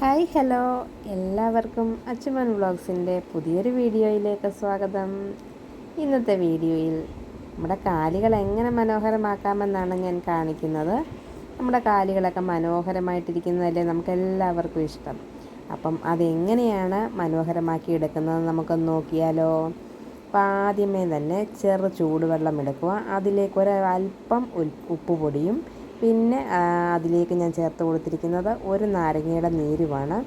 Hi hello. എല്ലാവർക്കും അച്ചുമൻ വ്ളോഗ്സിന്റെ പുതിയൊരു വീഡിയോയിലേക്ക് സ്വാഗതം. ഇന്നത്തെ വീഡിയോയിൽ നമ്മുടെ കാലികൾ എങ്ങനെ മനോഹരമാക്കാമെന്നാണ് ഞാൻ കാണിക്കുന്നത്. നമ്മുടെ കാലികളൊക്കെ മനോഹരമായിട്ടിരിക്കുന്നതല്ലേ നമുക്ക് എല്ലാവർക്കും ഇഷ്ടം. അപ്പം അതെങ്ങനെയാണ് മനോഹരമാക്കി എടുക്കുന്നത് നമുക്കൊന്ന് നോക്കിയാലോ? അപ്പം ആദ്യമേ തന്നെ ചെറു ചൂടുവെള്ളം എടുക്കുക. അതിലേക്ക് ഒരു അല്പം ഉപ്പുപൊടിയും പിന്നെ അതിലേക്ക് ഞാൻ ചേർത്ത് കൊടുത്തിരിക്കുന്നത് ഒരു നാരങ്ങയുടെ നീരുമാണ്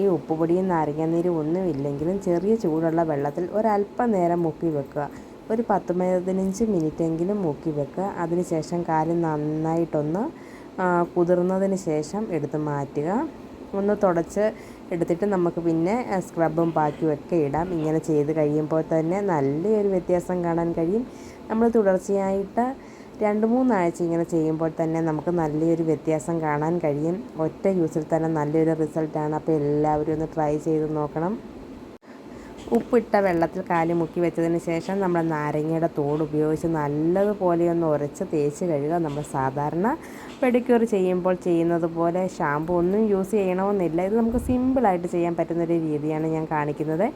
ഈ ഉപ്പുപൊടിയും നീരും ഒന്നുമില്ലെങ്കിലും ചെറിയ ചൂടുള്ള വെള്ളത്തിൽ ഒരല്പം നേരം മുക്കി വെക്കുക. ഒരു പത്ത് പതിനഞ്ച് മിനിറ്റെങ്കിലും മുക്കി വെക്കുക. അതിനുശേഷം കാലിൽ നന്നായിട്ടൊന്ന് കുതിർന്നതിന് ശേഷം എടുത്ത് മാറ്റുക. ഒന്ന് തുടച്ച് എടുത്തിട്ട് നമുക്ക് പിന്നെ സ്ക്രബും പാക്കും ഒക്കെ ഇടാം. ഇങ്ങനെ ചെയ്ത് കഴിയുമ്പോൾ തന്നെ നല്ലൊരു വ്യത്യാസം കാണാൻ കഴിയും. നമ്മൾ തുടർച്ചയായിട്ട് രണ്ട് മൂന്നാഴ്ച ഇങ്ങനെ ചെയ്യുമ്പോൾ തന്നെ നമുക്ക് നല്ലൊരു വ്യത്യാസം കാണാൻ കഴിയും. ഒറ്റ യൂസിൽ തന്നെ നല്ലൊരു റിസൾട്ടാണ്. അപ്പോൾ എല്ലാവരും ഒന്ന് ട്രൈ ചെയ്ത് നോക്കണം. ഉപ്പിട്ട വെള്ളത്തിൽ കാലി മുക്കി വെച്ചതിന് ശേഷം നമ്മൾ നാരങ്ങയുടെ തോട് ഉപയോഗിച്ച് നല്ലതുപോലെ ഒന്ന് ഉരച്ച് തേച്ച് കഴുകുക. നമ്മൾ സാധാരണ പെഡിക്യൂർ ചെയ്യുമ്പോൾ ചെയ്യുന്നത് പോലെ ഷാമ്പു ഒന്നും യൂസ് ചെയ്യണമെന്നില്ല. ഇത് നമുക്ക് സിമ്പിളായിട്ട് ചെയ്യാൻ പറ്റുന്നൊരു രീതിയാണ് ഞാൻ കാണിക്കുന്നത്.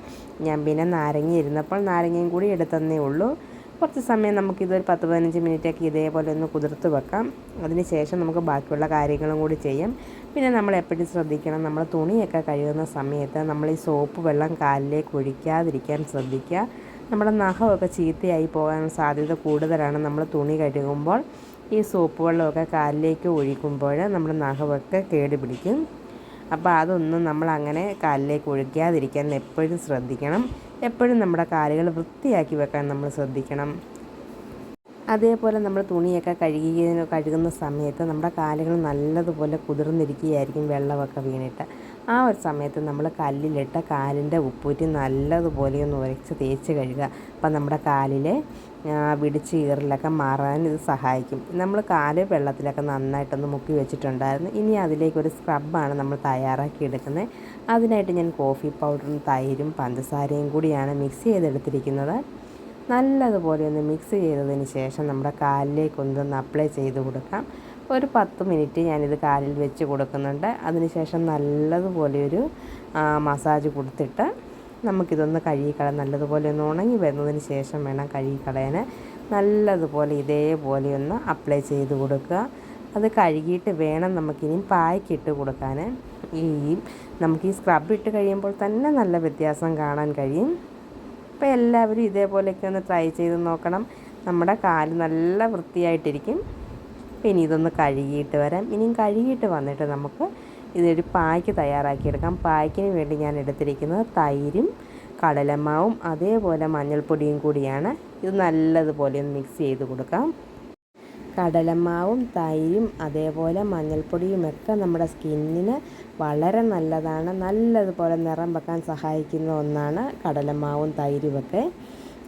ഞാൻ പിന്നെ നാരങ്ങ ഇരുന്നപ്പോൾ നാരങ്ങയും കൂടി എടുത്തന്നേ ഉള്ളൂ. കുറച്ച് സമയം നമുക്കിതൊരു പത്ത് പതിനഞ്ച് മിനിറ്റൊക്കെ ഇതേപോലെ ഒന്ന് കുതിർത്ത് വെക്കാം. അതിന് ശേഷം നമുക്ക് ബാക്കിയുള്ള കാര്യങ്ങളും കൂടി ചെയ്യാം. പിന്നെ നമ്മൾ എപ്പോഴും ശ്രദ്ധിക്കണം നമ്മൾ തുണിയൊക്കെ കഴുകുന്ന സമയത്ത് നമ്മൾ ഈ സോപ്പ് വെള്ളം കാലിലേക്ക് ഒഴിക്കാതിരിക്കാൻ ശ്രദ്ധിക്കുക. നമ്മുടെ നഖമൊക്കെ ചീത്തയായി പോകാൻ സാധ്യത കൂടുതലാണ് നമ്മൾ തുണി കഴുകുമ്പോൾ. ഈ സോപ്പ് വെള്ളമൊക്കെ കാലിലേക്ക് ഒഴിക്കുമ്പോൾ നമ്മുടെ നഖമൊക്കെ കേട് പിടിക്കും. അപ്പോൾ അതൊന്നും നമ്മൾ അങ്ങനെ കാലിലേക്ക് ഒഴിക്കാതിരിക്കാൻ എപ്പോഴും ശ്രദ്ധിക്കണം. എപ്പോഴും നമ്മുടെ കാലുകൾ വൃത്തിയാക്കി വെക്കാൻ നമ്മൾ ശ്രദ്ധിക്കണം. അതേപോലെ നമ്മൾ തുണിയൊക്കെ കഴുകി കഴുകുന്ന സമയത്ത് നമ്മുടെ കാലുകൾ നല്ലതുപോലെ കുതിർന്നിരിക്കുകയായിരിക്കും വെള്ളമൊക്കെ വീണിട്ട്. ആ ഒരു സമയത്ത് നമ്മൾ കല്ലിലിട്ട കാലിന്റെ ഉപ്പൂറ്റി നല്ലതുപോലെ ഒന്ന് ഉരച്ച് തേച്ച് കഴുകുക. അപ്പം നമ്മുടെ കാലിലെ വിടിച്ച് ഈറിലൊക്കെ മാറാൻ ഇത് സഹായിക്കും. നമ്മൾ കാൽ വെള്ളത്തിലൊക്കെ നന്നായിട്ടൊന്ന് മുക്കി വെച്ചിട്ടുണ്ടായിരുന്നു. ഇനി അതിലേക്ക് ഒരു സ്ക്രബാണ് നമ്മൾ തയ്യാറാക്കി എടുക്കുന്നത്. അതിനായിട്ട് ഞാൻ കോഫി പൗഡറും തൈരും പഞ്ചസാരയും കൂടിയാണ് മിക്സ് ചെയ്തെടുത്തിരിക്കുന്നത്. നല്ലതുപോലെ ഒന്ന് മിക്സ് ചെയ്തതിന് ശേഷം നമ്മുടെ കാലിലേക്ക് ഒന്ന് അപ്ലൈ ചെയ്ത് കൊടുക്കാം. ഒരു പത്ത് മിനിറ്റ് ഞാനിത് കാലിൽ വെച്ച് കൊടുക്കുന്നുണ്ട്. അതിനുശേഷം നല്ലതുപോലെ ഒരു മസാജ് കൊടുത്തിട്ട് നമുക്കിതൊന്ന് കഴുകിക്കളയാൻ നല്ലതുപോലെ ഒന്ന് ഉണങ്ങി വരുന്നതിന് ശേഷം വേണം കഴുകിക്കളയാൻ നല്ലതുപോലെ ഇതേപോലെ ഒന്ന് അപ്ലൈ ചെയ്ത് കൊടുക്കുക. അത് കഴുകിയിട്ട് വേണം നമുക്കിനി പായ്ക്കിട്ട് കൊടുക്കാൻ ഈ നമുക്ക് ഈ സ്ക്രബ് ഇട്ട് കഴിയുമ്പോൾ തന്നെ നല്ല വ്യത്യാസം കാണാൻ കഴിയും. അപ്പോൾ എല്ലാവരും ഇതേപോലെയൊക്കെ ഒന്ന് ട്രൈ ചെയ്ത് നോക്കണം. നമ്മുടെ കാൽ നല്ല വൃത്തിയായിട്ടിരിക്കും. പിന്നെ ഇതൊന്ന് കഴുകിയിട്ട് വരാം. ഇനിയും കഴുകിയിട്ട് വന്നിട്ട് നമുക്ക് ഇതൊരു പായ്ക്ക് തയ്യാറാക്കിയെടുക്കാം. പായ്ക്കിന് വേണ്ടി ഞാൻ എടുത്തിരിക്കുന്നത് തൈരും കടലമാവും അതേപോലെ മഞ്ഞൾപ്പൊടിയും കൂടിയാണ്. ഇത് നല്ലതുപോലെ ഒന്ന് മിക്സ് ചെയ്ത് കൊടുക്കാം. കടലമാവും തൈരും അതേപോലെ മഞ്ഞൾപ്പൊടിയുമൊക്കെ നമ്മുടെ സ്കിന്നിന് വളരെ നല്ലതാണ്. നല്ലതുപോലെ നിറം വെക്കാൻ സഹായിക്കുന്ന ഒന്നാണ് കടലമാവും തൈരുമൊക്കെ.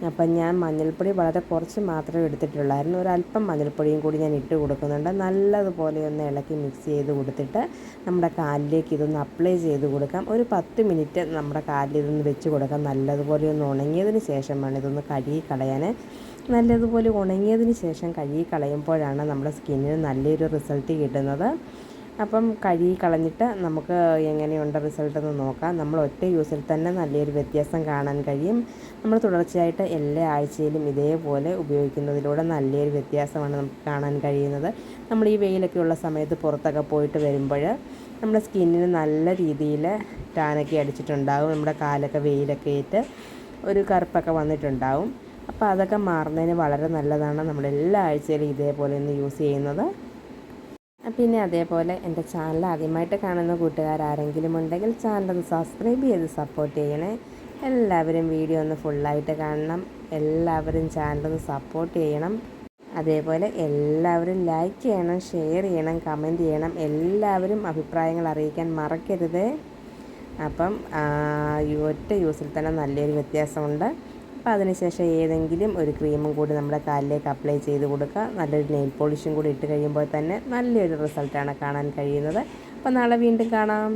അപ്പം ഞാൻ മഞ്ഞൾപ്പൊടി വളരെ കുറച്ച് മാത്രമേ എടുത്തിട്ടുള്ളായിരുന്നു. ഒരല്പം മഞ്ഞൾപ്പൊടിയും കൂടി ഞാൻ ഇട്ട് കൊടുക്കുന്നുണ്ട്. നല്ലതുപോലെ ഒന്ന് ഇളക്കി മിക്സ് ചെയ്ത് കൊടുത്തിട്ട് നമ്മുടെ കാലിലേക്ക് ഇതൊന്ന് അപ്ലൈ ചെയ്ത് കൊടുക്കാം. ഒരു പത്ത് മിനിറ്റ് നമ്മുടെ കാലിൽ ഇതൊന്ന് വെച്ച് കൊടുക്കാം. നല്ലതുപോലെ ഒന്ന് ഉണങ്ങിയതിന് ശേഷം വേണം ഇതൊന്ന് കഴുകി കളയാൻ. നല്ലതുപോലെ ഉണങ്ങിയതിന് ശേഷം കഴുകി കളയുമ്പോഴാണ് നമ്മുടെ സ്കിന്നിന് നല്ലൊരു റിസൾട്ട് കിട്ടുന്നത്. അപ്പം കഴുകി കളഞ്ഞിട്ട് നമുക്ക് എങ്ങനെയുണ്ട് റിസൾട്ട് എന്ന് നോക്കാം. നമ്മൾ ഒറ്റ യൂസിൽ തന്നെ നല്ലൊരു വ്യത്യാസം കാണാൻ കഴിയും. നമ്മൾ തുടർച്ചയായിട്ട് എല്ലാ ആഴ്ചയിലും ഇതേപോലെ ഉപയോഗിക്കുന്നതിലൂടെ നല്ലൊരു വ്യത്യാസമാണ് നമുക്ക് കാണാൻ കഴിയുന്നത്. നമ്മൾ ഈ വെയിലൊക്കെ ഉള്ള സമയത്ത് പുറത്തൊക്കെ പോയിട്ട് വരുമ്പോൾ നമ്മുടെ സ്കിന്നിന് നല്ല രീതിയിൽ ടാനൊക്കെ അടിച്ചിട്ടുണ്ടാകും നമ്മുടെ കാലൊക്കെ വെയിലൊക്കെ ഏറ്റ് ഒരു കറുപ്പൊക്കെ വന്നിട്ടുണ്ടാവും. അപ്പോൾ അതൊക്കെ മാറുന്നതിന് വളരെ നല്ലതാണ് നമ്മൾ എല്ലാ ആഴ്ചയിലും ഇതേപോലെ ഒന്ന് യൂസ് ചെയ്യുന്നത്. പിന്നെ അതേപോലെ എന്റെ ചാനൽ ആദ്യമായിട്ട് കാണുന്ന കൂട്ടുകാർ ആരെങ്കിലും ഉണ്ടെങ്കിൽ ചാനൽ സബ്സ്ക്രൈബ് ചെയ്ത് സപ്പോർട്ട് ചെയ്യണേ. എല്ലാവരും വീഡിയോ ഒന്ന് ഫുള്ളായിട്ട് കാണണം. എല്ലാവരും ചാനൽ സപ്പോർട്ട് ചെയ്യണം. അതേപോലെ എല്ലാവരും ലൈക്ക് ചെയ്യണം ഷെയർ ചെയ്യണം കമന്റ് ചെയ്യണം. എല്ലാവരും അഭിപ്രായങ്ങൾ അറിയിക്കാൻ മറക്കരുത്. അപ്പം ഒറ്റ യൂസിൽ തന്നെ നല്ലൊരു വ്യത്യാസമുണ്ട്. അപ്പോൾ അതിനുശേഷം ഏതെങ്കിലും ഒരു ക്രീമും കൂടി നമ്മുടെ കാലിലേക്ക് അപ്ലൈ ചെയ്ത് കൊടുക്കുക. നല്ലൊരു നെയിൽ പോളിഷും കൂടി ഇട്ട് കഴിയുമ്പോൾ തന്നെ നല്ലൊരു റിസൾട്ടാണ് കാണാൻ കഴിയുന്നത്. അപ്പോൾ നാളെ വീണ്ടും കാണാം.